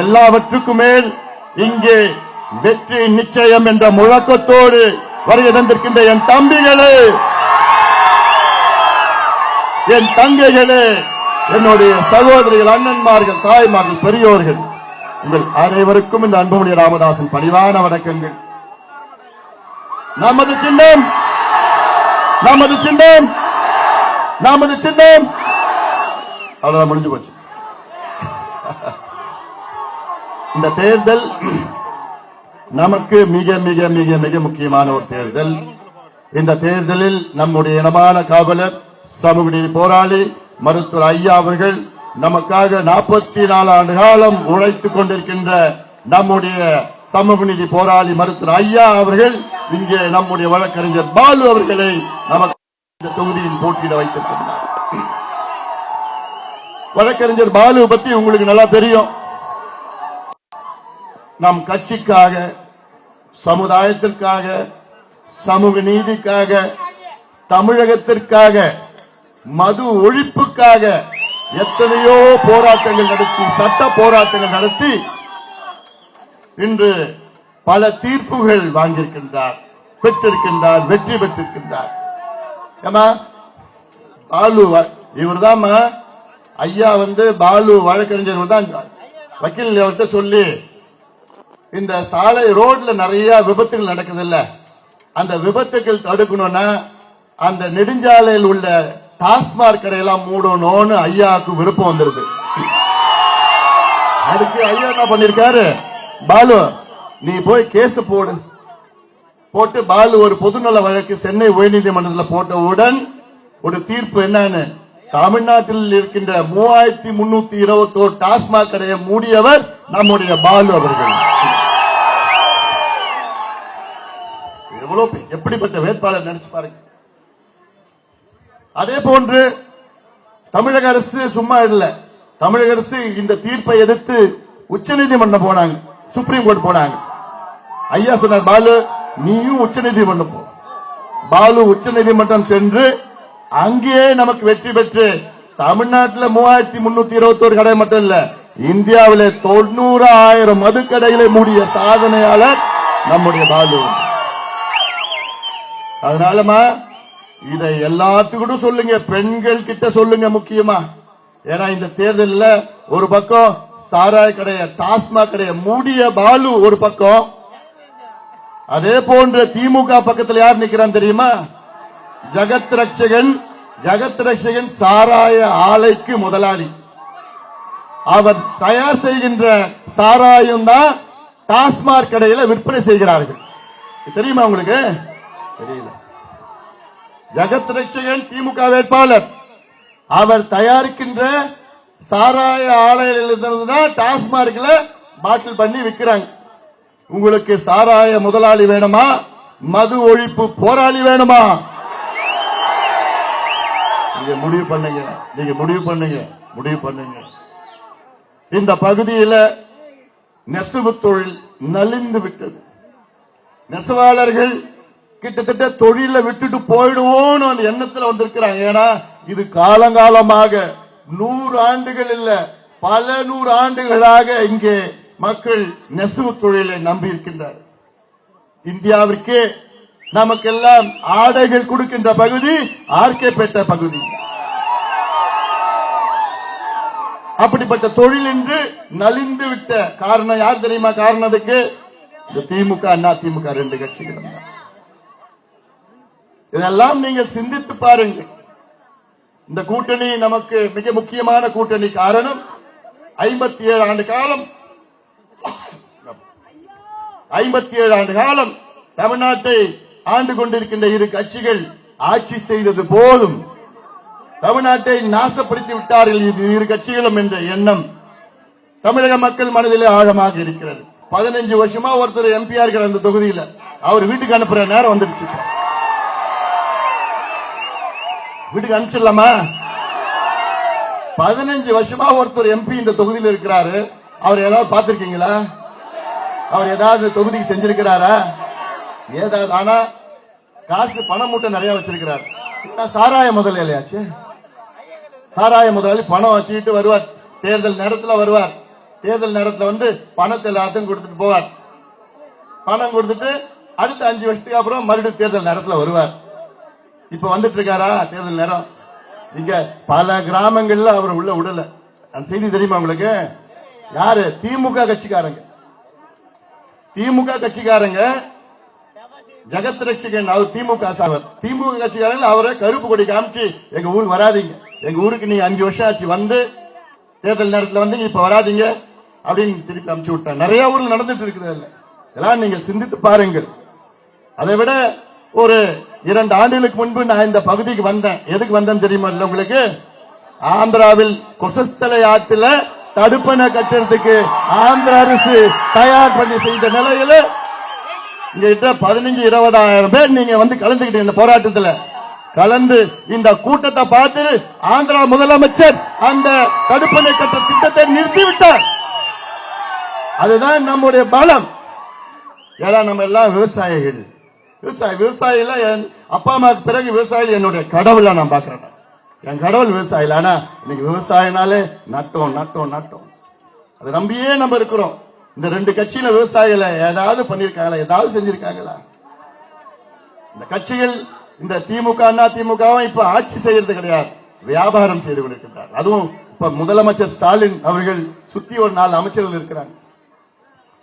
எல்லாவற்றுக்கும் மேல் இங்கே வெற்றி நிச்சயம் என்ற முழக்கத்தோடு வருகை தந்திருக்கின்ற என் தம்பிகளே என் தங்கைகளே என்னுடைய சகோதரிகள் அண்ணன்மார்கள் தாய்மார்கள் பெரியோர்கள் உங்கள் அனைவருக்கும் இந்த அன்புமணி ராமதாசன் பணிவான வணக்கங்கள். நமது சின்னம் நமது சின்னம் நமது சின்னம். அவ்வளவுதான் முடிஞ்சு போச்சு. இந்த தேர்தல் நமக்கு மிக மிக மிக மிக முக்கியமான ஒரு தேர்தல். இந்த தேர்தலில் நம்முடைய இனமான காவலர் சமூக நீதி போராளி மருத்துவர் ஐயா அவர்கள் நமக்காக நாற்பத்தி நாலு ஆண்டு காலம் உழைத்துக் கொண்டிருக்கின்ற நம்முடைய சமூக நீதி போராளி மருத்துவர் ஐயா அவர்கள் இங்கே நம்முடைய வழக்கறிஞர் பாலு அவர்களை நமக்கு இந்த தொகுதியில் போட்டியிட வைத்திருக்கின்றார் வழக்கறிஞர் பாலு பத்தி உங்களுக்கு நல்லா தெரியும். நம் கட்சிக்காக சமுதாயத்திற்காக சமூக நீதிக்காக தமிழகத்திற்காக மது ஒழிப்புக்காக எத்தனையோ போராட்டங்கள் நடத்தி சட்ட போராட்டங்கள் நடத்தி இன்று பல தீர்ப்புகள் வாங்கியிருக்கின்றார் பெற்றிருக்கின்றார் வெற்றி பெற்றிருக்கின்றார். ஏமா பாலு இவர்தான் ஐயா வந்து பாலு வழக்கறிஞர் தான் வக்கீல் அவர்கிட்ட சொல்லி இந்த சாலை ரோட்ல நிறைய விபத்துகள் நடக்குது இல்ல அந்த விபத்துகள் தடுக்கணும்னா அந்த நெடுஞ்சாலையில் உள்ள டாஸ்மாக் கடையெல்லாம் மூடணும்னு ஐயாவுக்கு விருப்பம் வந்துருது. அதுக்கு ஐயா என்ன பண்ணிருக்காரு? பாலு நீ போய் கேஸ் போடு. போட்டு பாலு ஒரு பொதுநல வழக்கு சென்னை உயர்நீதிமன்றத்தில் போட்டவுடன் ஒரு தீர்ப்பு என்னன்னு தமிழ்நாட்டில் இருக்கின்ற மூவாயிரத்தி முன்னூத்தி இருபத்தோரு டாஸ்மாக் கடையை மூடியவர் நம்முடைய பாலு அவர்கள். எவ்வளவு எப்படிப்பட்ட வேட்பாளர் நினைச்சு பாருங்க. அதே போன்று தமிழக அரசு சும்மா இல்ல. தமிழக அரசு இந்த தீர்ப்பை எதிர்த்து உச்சநீதிமன்றம் போனாங்க. சுப்ரீம் கோர்ட் போனாங்க. ஐயா சொன்னார் பாலு நீயும் உச்சநீதிமன்றம் போ. பாலு உச்சநீதிமன்றம் சென்று அங்கேயே நமக்கு வெற்றி பெற்று தமிழ்நாட்டில் மூவாயிரத்தி முன்னூத்தி இருபத்தி ஒரு கடை மட்டும் இல்ல இந்தியாவிலே தொண்ணூறு ஆயிரம் மதுக்கடைகளை மூடிய சாதனையாளர் நம்முடைய பாலு. அதனாலமா இதை எல்லாத்துக்கிட்டும் சொல்லுங்க பெண்கள் கிட்ட சொல்லுங்க முக்கியமா. ஏன்னா இந்த தேர்தலில் ஒரு பக்கம் சாராய கடைய டாஸ்மாக் கடைய மூடிய பாலு ஒரு பக்கம். அதே போன்ற திமுக பக்கத்தில் யார் நிக்கிறான் தெரியுமா? ஜகத் ரட்சகன் ஜகத் ரட்சகன் சாராய ஆலைக்கு முதலாளி. அவர் தயார் செய்கின்ற சாராயம் தான் டாஸ்மாக் கடையில விற்பனை செய்கிறார்கள். தெரியுமா உங்களுக்கு? தெரியல. ஜெகத் ரட்சகன் திமுக வேட்பாளர். அவர் தயாரிக்கின்ற சாராய ஆலையிலிருந்து தான் டாஸ்மார்க்ல பாட்டில் பண்ணி விற்கிறாங்க. உங்களுக்கு சாராய முதலாளி வேணுமா? மது ஒழிப்பு போராளி வேணுமா? நீங்க முடிவு பண்ணுங்க. நீங்க முடிவு பண்ணுங்க. முடிவு பண்ணுங்க. இந்த பகுதியில நெசவு தொழில் நலிந்து விட்டது. நெசவாளர்கள் கிட்டத்தட்ட தொழில விட்டுட்டு போயிடுவோம்னு அந்த எண்ணத்துல வந்திருக்கிறாங்க. ஏன்னா இது காலங்காலமாக நூறு ஆண்டுகள் இல்ல பல நூறு ஆண்டுகளாக இங்கே மக்கள் நெசவு தொழிலை நம்பி இருக்கின்றார். இந்தியாவிற்கே நமக்கெல்லாம் ஆடைகள் கொடுக்கின்ற பகுதி ஆர்கேபேட்ட பகுதி. அப்படிப்பட்ட தொழில் என்று நலிந்து விட்ட காரணம் யார் தெரியுமா? காரணத்துக்கு இந்த திமுக அண்ணா திமுக ரெண்டு கட்சிகள். தான். இதெல்லாம் நீங்கள் சிந்தித்து பாருங்கள். இந்த கூட்டணி நமக்கு மிக முக்கியமான கூட்டணி காரணம் ஐம்பத்தி ஏழு ஆண்டு காலம். ஐம்பத்தி ஏழு ஆண்டு காலம் தமிழ்நாட்டை ஆண்டு கொண்டிருக்கின்ற இரு கட்சிகள் ஆட்சி செய்தது போதும் தமிழ்நாட்டை நாசப்படுத்தி விட்டார்கள் இரு கட்சிகளும் என்ற எண்ணம் தமிழக மக்கள் மனதிலே ஆழமாக இருக்கிறது. பதினஞ்சு வருஷமா ஒருத்தர் எம்பியா இருக்கிற அந்த தொகுதியில அவர் வீட்டுக்கு அனுப்புற நேரம் வந்துருச்சு வீட்டுக்கு அனுப்பிச்சிடலாமா? பதினஞ்சு வருஷமா ஒருத்தர் எம்பி இந்த தொகுதியில் இருக்கிறாரு. அவர் ஏதாவது பார்த்திருக்கீங்களா? அவர் ஏதாவது தொகுதிக்கு செஞ்சிருக்கிறாரா? ஏதாவது ஆனா காசு பணம் மூட்டை நிறைய வச்சிருக்கிறார். சாராய முதலாளியாச்சு சாராய முதலாளி பணம் வச்சுக்கிட்டு வருவார். தேர்தல் நேரத்தில் வருவார். தேர்தல் நேரத்தில் வந்து பணத்தை எல்லாத்தையும் கொடுத்துட்டு போவார். பணம் கொடுத்துட்டு அடுத்த அஞ்சு வருஷத்துக்கு அப்புறம் மறுபடியும் தேர்தல் நேரத்தில் வருவார். இப்ப வந்துட்டு இருக்காரா? தேர்தல் நேரம். இங்க பல கிராமங்கள்ல அவர் உள்ள விடல அந்த செய்தி தெரியுமா உங்களுக்கு? யாரு? திமுக கட்சிக்காரங்க. திமுக கட்சிக்காரங்க ஜெகத் ரட்சிகன் அவர் திமுக சாவர். திமுக கட்சிக்காரங்க அவரை கருப்பு கொடி காமிச்சு எங்க ஊருக்கு வராதீங்க. எங்க ஊருக்கு நீங்க அஞ்சு வருஷம் ஆச்சு வந்து தேர்தல் நேரத்துல வந்தீங்க இப்ப வராதீங்க. அப்படின்னு திருப்பி அமுச்சு விட்டாங்க. நிறைய ஊர்ல நடந்துட்டு இருக்குது இல்ல இதெல்லாம் நீங்கள் சிந்தித்து பாருங்கள். அதை விட ஒரு இரண்டு ஆண்டுகளுக்கு முன்பு நான் இந்த பகுதிக்கு வந்தேன். எதுக்கு வந்தேன் தெரியுமா இல்லை உங்களுக்கு? ஆந்திராவில் கொசஸ்தலை ஆத்துல தடுப்பணை கட்டுறதுக்கு ஆந்திர அரசு தயார் பண்ணி செய்த நிலையில இங்கிட்ட பதினஞ்சு இருபதாயிரம் பேர் நீங்க வந்து கலந்துக்கிட்டீங்க இந்த போராட்டத்துல. கலந்து இந்த கூட்டத்தை பார்த்து ஆந்திரா முதலமைச்சர் அந்த தடுப்பணை கட்ட திட்டத்தை நிறுத்திவிட்டார். அதுதான் நம்முடைய பலம். ஏன்னா நம்ம எல்லாம் விவசாயிகள். விவசாயி விவசாயில என் அப்பா அம்மாவுக்கு பிறகு விவசாயி என்னுடைய கடவுளா நான் பாக்குறேன் என் கடவுள் விவசாயில ஆனா இன்னைக்கு விவசாயினாலே நட்டோம் நட்டோம் நட்டோம். அதை நம்பியே நம்ம இருக்கிறோம். இந்த ரெண்டு கட்சியில விவசாயிகளை ஏதாவது பண்ணிருக்காங்களா ஏதாவது செஞ்சிருக்காங்களா? இந்த கட்சிகள் இந்த திமுக அண்ணா திமுகவும் இப்ப ஆட்சி செய்யறது கிடையாது. வியாபாரம் செய்து கொண்டிருக்கின்றார். அதுவும் இப்ப முதலமைச்சர் ஸ்டாலின் அவர்கள் சுத்தி ஒரு நாலு அமைச்சர்கள் இருக்கிறாங்க.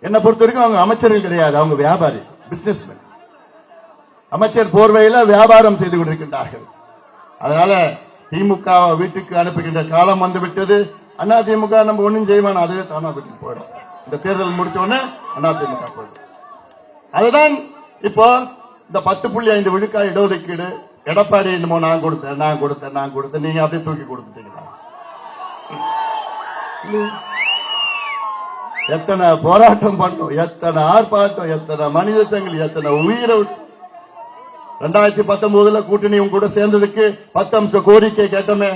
என்னை பொறுத்த வரைக்கும் அவங்க அமைச்சர்கள் கிடையாது. அவங்க வியாபாரி பிசினஸ்மேன் அமைச்சர் போர்வையில் வியாபாரம் செய்து கொண்டிருக்கின்றார்கள். அதனால திமுக வீட்டுக்கு அனுப்புகின்ற காலம் வந்து விட்டது அண்ணா திமுக நம்ம ஒன்றும் செய்வான் அதுவே தானா வீட்டுக்கு போயிடும். இந்த தேர்தல் முடிச்சோடனே அண்ணா திமுக போயிடும். அதுதான் இப்போ இந்த பத்து புள்ளி ஐந்து விழுக்கா இடஒதுக்கீடு. எடப்பாடி என்னமோ நான் கொடுத்தேன் நான் கொடுத்தேன் நான் கொடுத்தேன். நீங்க அப்படியே தூக்கி கொடுத்துட்டீங்களா? எத்தனை போராட்டம் பண்ணோம் எத்தனை ஆர்ப்பாட்டம் எத்தனை மனித சங்கிலி எத்தனை உயிரை ரெண்டாயிரத்தி பத்தொன்பதுல கூட்டணி உங்க கூட சேர்ந்ததுக்கு பத்து அம்ச கோரிக்கை கேட்டோமே.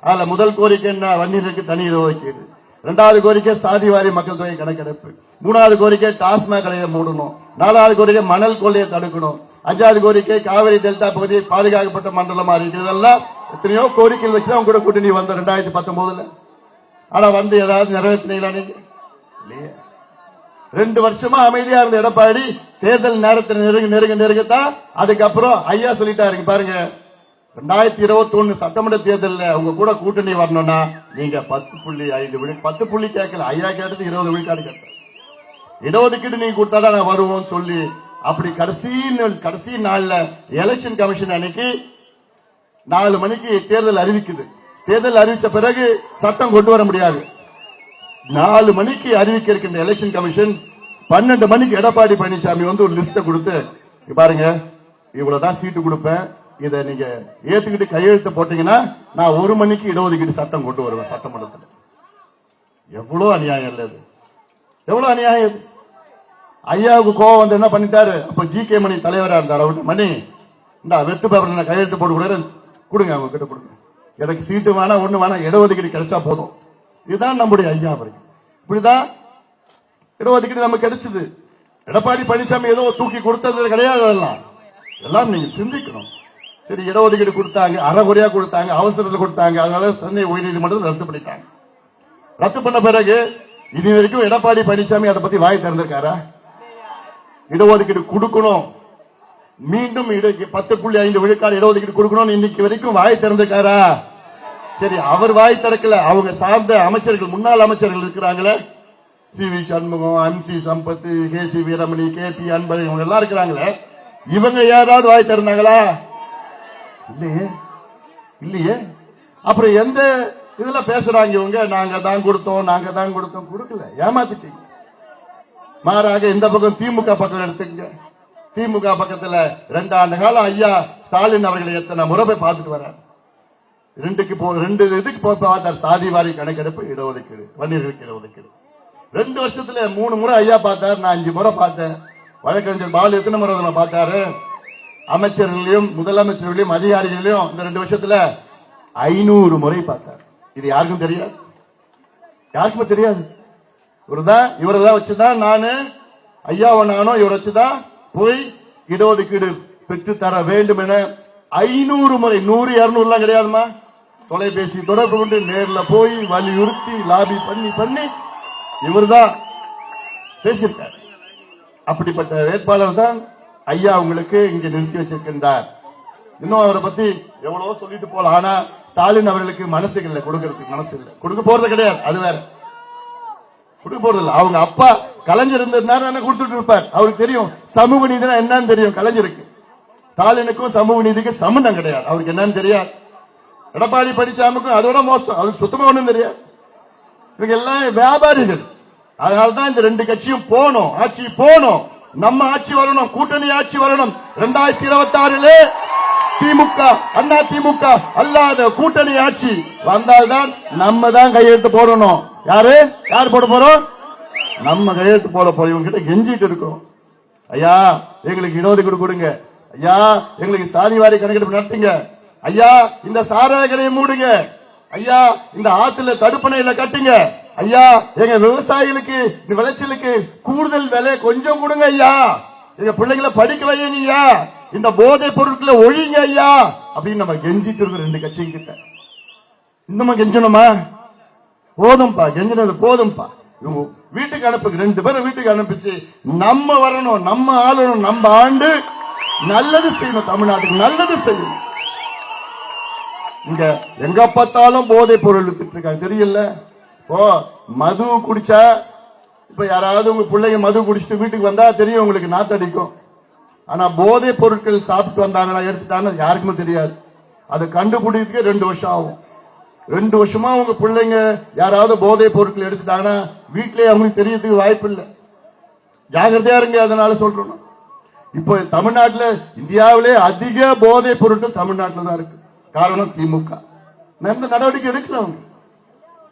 அதுல முதல் கோரிக்கை என்ன? வன்னியருக்கு தனி ஒதுக்கீடு இரண்டாவது கோரிக்கை சாதிவாரி மக்கள் தொகை கணக்கெடுப்பு. மூணாவது கோரிக்கை டாஸ்மாக் கடையை மூடணும். நாலாவது கோரிக்கை மணல் கொள்ளையை தடுக்கணும். அஞ்சாவது கோரிக்கை காவிரி டெல்டா பகுதியை பாதுகாக்கப்பட்ட மண்டலமா இருக்கிறதெல்லாம் எத்தனையோ கோரிக்கைகள் வச்சுதான் உங்க கூட கூட்டணி வந்த ரெண்டாயிரத்தி பத்தொன்பதுல. ஆனா வந்து ஏதாவது நிறைவேற்றினீங்களா நீங்க? இல்லையா. ரெண்டு வருஷமா அமைதியா இருந்த எடப்பாடி தேர்தல் நேரத்தில் நெருங்க நெருங்க நெருங்கத்தான். அதுக்கப்புறம் ஐயா சொல்லிட்டாருங்க பாருங்க. ரெண்டாயிரத்தி இருபத்தி ஒன்னு சட்டமன்ற தேர்தலில் உங்க கூட கூட்டணி வரணும்னா நீங்க பத்து புள்ளி ஐந்து விழு பத்து புள்ளி கேட்கல. ஐயா கேட்டது இருபது விழுக்காடு கேட்டேன். இடஒதுக்கீடு நீங்க கொடுத்தாதான் நான் வருவோம் சொல்லி அப்படி கடைசி கடைசி நாள்ல எலெக்ஷன் கமிஷன் அன்னைக்கு நாலு மணிக்கு தேர்தல் அறிவிக்குது. தேர்தல் அறிவிச்ச பிறகு சட்டம் கொண்டு வர முடியாது. நாலு மணிக்கு அறிவிக்க இருக்கின்ற எலெக்ஷன் கமிஷன் பன்னெண்டு மணிக்கு எடப்பாடி பழனிசாமி வந்து ஒரு லிஸ்ட கொடுத்து பாருங்க இவ்வளவுதான் சீட்டு கொடுப்பேன். இதை நீங்க ஏத்துக்கிட்டு கையெழுத்து போட்டீங்கன்னா நான் ஒரு மணிக்கு இடஒதுக்கீடு சட்டம் கொண்டு வருவேன் சட்டமன்றத்தில். எவ்வளவு அநியாயம் இல்ல இது. எவ்வளவு அநியாயம் இது. ஐயாவுக்கு கோவம் வந்து என்ன பண்ணிட்டாரு? அப்ப ஜி கே மணி தலைவரா இருந்தார்? அவர்கிட்ட மணி இந்த வெத்து பேப்பர்ல நான் கையெழுத்து போட்டு கொடுக்குறேன். கொடுங்க அவங்க கிட்ட கொடுங்க. எனக்கு சீட்டு வேணா ஒண்ணு வேணாம் இடஒதுக்கீடு கிடைச்சா போதும். இதுதான் நம்முடைய ஐயா அவர்கள். இப்படிதான் இடஒதுக்கீடு நமக்கு கிடைச்சது. எடப்பாடி பழனிசாமி ஏதோ தூக்கி கொடுத்தது கிடையாது அதெல்லாம். எல்லாம் நீங்க சிந்திக்கணும். சரி இடஒதுக்கீடு கொடுத்தாங்க அறகுறையா கொடுத்தாங்க அவசரத்தில் கொடுத்தாங்க அதனால சென்னை உயர்நீதிமன்றத்தில் ரத்து பண்ணிட்டாங்க. ரத்து பண்ண பிறகு இது வரைக்கும் எடப்பாடி பழனிசாமி அதை பத்தி வாய் திறந்திருக்காரா? இடஒதுக்கீடு கொடுக்கணும். மீண்டும் பத்து புள்ளி ஐந்து விழுக்காடு இடஒதுக்கீடு கொடுக்கணும்னு இன்னைக்கு வரைக்கும் வாய் திறந்திருக்காரா? சரி அவர் வாய் திறக்கல. அவங்க சார்ந்த அமைச்சர்கள் முன்னாள் அமைச்சர்கள் இருக்கிறாங்களே? C V Shanmugam M C Sampath K C Veeramani K P Anbazhagan இவங்க எல்லாம் இருக்கிறாங்களே? இவங்க யாராவது வாய் திறந்தாங்களா? இல்லையே. இல்லையே. அப்புறம் எந்த இதுல பேசுறாங்க இவங்க? நாங்க தான் கொடுத்தோம் நாங்க தான் கொடுத்தோம். கொடுக்கல. ஏமாத்திட்டீங்க. மாறாக இந்த பக்கம் திமுக பக்கம் எடுத்துங்க திமுக பக்கத்துல ரெண்டு ஆண்டு காலம் ஐயா ஸ்டாலின் அவர்களை எத்தனை முறை போய் பார்த்துட்டு வர்றார்? ரெண்டுக்கு போ ரெண்டு இதுக்கு போய் பார்த்தார் சாதி வாரி கணக்கெடுப்பு இடஒதுக்கீடு வன்னியர்களுக்கு இடஒதுக்கீடு. ரெண்டு வருஷத்துல மூணு முறை ஐயா பார்த்தார் நான் அஞ்சு முறை பார்த்தேன். வழக்கறிஞர் பாலு எத்தனை முறை நான் பார்த்தாரு? அமைச்சர்களையும் முதலமைச்சர்களையும் அதிகாரிகளையும் இந்த ரெண்டு வருஷத்துல ஐநூறு முறை பார்த்தார். இது யாருக்கும் தெரியாது? யாருக்குமே தெரியாது. இவர்தான் இவரை தான் வச்சுதான் நானு ஐயாவை நானும் இவரை வச்சுதான் போய் இடஒதுக்கீடு பெற்று தர வேண்டும் என ஐநூறு முறை நூறு இருநூறுலாம் கிடையாதுமா? தொலைபேசி தொடர்பு கொண்டு நேர்ல போய் வலியுறுத்தி லாபி பண்ணி பண்ணி இவர்தான் பேசியிருக்கார். அப்படிப்பட்ட வேட்பாளர் தான் ஐயா உங்களுக்கு இங்க நிறுத்தி வச்சிருக்கின்றார். இன்னும் அவரை பத்தி எவ்வளவோ சொல்லிட்டு போலாம். ஆனா ஸ்டாலின் அவர்களுக்கு மனசு இல்லை கொடுக்கறதுக்கு மனசு இல்லை. கொடுக்க போறது கிடையாது அது வேற. கொடுக்க போறது இல்ல. அவங்க அப்பா கலைஞர் இருந்திருந்தாரு என்ன கொடுத்துட்டு இருப்பார்? அவருக்கு தெரியும். சமூக நீதினா என்னன்னு தெரியும் கலைஞருக்கு. ஸ்டாலினுக்கும் சமூக நீதிக்கும் சம்மந்தம் கிடையாது. அவருக்கு என்னன்னு தெரியாது. எடப்பாடி பழனிசாமிக்கும் அதோட மோசம். அது சுத்தமா ஒண்ணும் தெரியாது. இவங்க எல்லாம் வியாபாரிகள். அதனால்தான் இந்த ரெண்டு கட்சியும் போனோம் ஆட்சி போனோம் நம்ம ஆட்சி வரணும். கூட்டணி ஆட்சி வரணும். ரெண்டாயிரத்தி இருபத்தி ஆறுல திமுக அண்ணா திமுக அல்லாத கூட்டணி ஆட்சி வந்தால்தான் நம்ம தான் கையெழுத்து போடணும். யாரு? யார் போட போறோம்? நம்ம கையெழுத்து போட போறோம். இவங்க கிட்ட கெஞ்சிட்டு இருக்கோம். ஐயா எங்களுக்கு இடஒதுக்கீடு கொடுங்க. ஐயா எங்களுக்கு சாதிவாரி கணக்கெடுப்பு நடத்துங்க. ஐயா இந்த சாராய கடையை மூடுங்க. ஐயா இந்த ஆத்துல தடுப்பணையில கட்டுங்க. ஐயா எங்க விவசாயிகளுக்கு இந்த விளைச்சலுக்கு கூடுதல் விலை கொஞ்சம் கொடுங்க ஐயா. எங்க பிள்ளைங்களை படிக்க வைங்க ஐயா. இந்த போதை பொருட்களை ஒழிங்க ஐயா. அப்படின்னு நம்ம கெஞ்சிட்டு இருக்கோம் ரெண்டு கட்சியும் கிட்ட. இன்னுமா கெஞ்சணுமா? போதும்பா கெஞ்சினது போதும்பா. இவங்க வீட்டுக்கு அனுப்புங்க. ரெண்டு பேரும் வீட்டுக்கு அனுப்பிச்சு நம்ம வரணும் நம்ம ஆளணும் நம்ம ஆண்டு நல்லது செய்யணும் தமிழ்நாட்டுக்கு நல்லது செய்யணும். இங்க எங்க பார்த்தாலும் போதை பொருள் வித்துட்டு இருக்காங்க. தெரியல ஓ மது குடிச்சா இப்ப யாராவது உங்க பிள்ளைங்க மது குடிச்சிட்டு வீட்டுக்கு வந்தா தெரியும் உங்களுக்கு நாத்தடிக்கும் ஆனா போதை பொருட்கள் சாப்பிட்டு வந்தாங்கன்னா எடுத்துட்டாங்கன்னா யாருக்குமே தெரியாது. அதை கண்டுபிடிக்க ரெண்டு வருஷம் ஆகும். ரெண்டு வருஷமா உங்க பிள்ளைங்க யாராவது போதை பொருட்கள் எடுத்துட்டாங்கன்னா வீட்டிலேயே அவங்களுக்கு தெரியறதுக்கு வாய்ப்பு இல்லை. ஜாகிரதையா இருங்க அதனால சொல்றோம். இப்போ தமிழ்நாட்டுல இந்தியாவிலே அதிக போதைப் பொருட்கள் தமிழ்நாட்டில் தான் இருக்கு. காரணம் திமுக. எந்த நடவடிக்கை எடுக்கல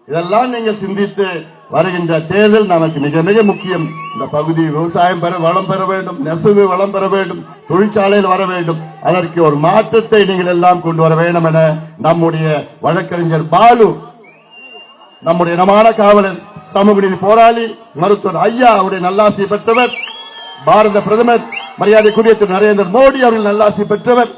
இதெல்லாம் நீங்கள் சிந்தித்து வருகின்ற தேர்தல் நமக்கு மிக மிக முக்கியம். இந்த பகுதி விவசாயம் பெற வளம் பெற வேண்டும் நெசவு வளம் பெற வேண்டும் தொழிற்சாலையில் வர வேண்டும். அதற்கு ஒரு மாற்றத்தை நீங்கள் எல்லாம் கொண்டு வர வேண்டும் என நம்முடைய வழக்கறிஞர் பாலு நம்முடைய இனமான காவலர் சமூக நீதி போராளி மருத்துவர் ஐயா அவருடைய நல்லாசி பெற்றவர் பாரத பிரதமர் மரியாதைக்குரிய திரு நரேந்திர மோடி அவர்கள் நல்லாசி பெற்றவர்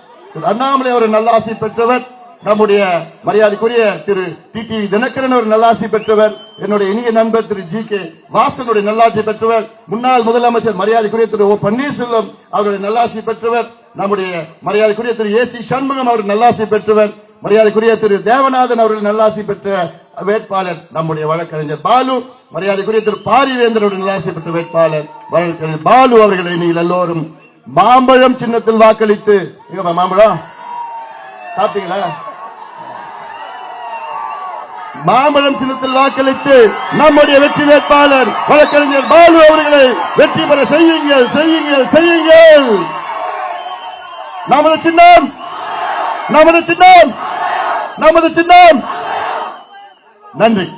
அண்ணாமலை அவர்கள் நல்லாசி பெற்றவர் நம்முடைய மரியாதைக்குரிய திரு டி டி. தினகரன் அவர் நல்லாசி பெற்றவர் என்னுடைய இனிய நண்பர் திரு ஜி. கே. வாசனுடைய நல்லாட்சி பெற்றவர் முன்னாள் முதலமைச்சர் மரியாதைக்குரிய திரு ஓ. பன்னீர்செல்வம் அவருடைய நல்லாசி பெற்றவர் நம்முடைய மரியாதைக்குரிய திரு ஏ. சி. சண்முகம் அவர் நல்லாசி பெற்றவர் மரியாதைக்குரிய திரு தேவநாதன் அவர்கள் நல்லாசி பெற்ற வேட்பாளர் நம்முடைய வழக்கறிஞர் பாலு மரியாதைக்குரிய திரு பாரிவேந்தர் அவர்கள் நல்லாசி பெற்ற வேட்பாளர் வழக்கறிஞர் பாலு அவர்களை நீங்கள் எல்லோரும் மாம்பழம் சின்னத்தில் வாக்களித்து மாம்பழம். சாப்பிட்டீங்களா? மாம்பழம் சின்னத்தில் வாக்களித்து நம்முடைய வெற்றி வேட்பாளர் வழக்கறிஞர் பாலு அவர்களை வெற்றி பெற செய்யுங்கள் செய்யுங்கள் செய்யுங்கள். நமது சின்னம் நமது சின்னம் நமது சின்னம். நன்றி.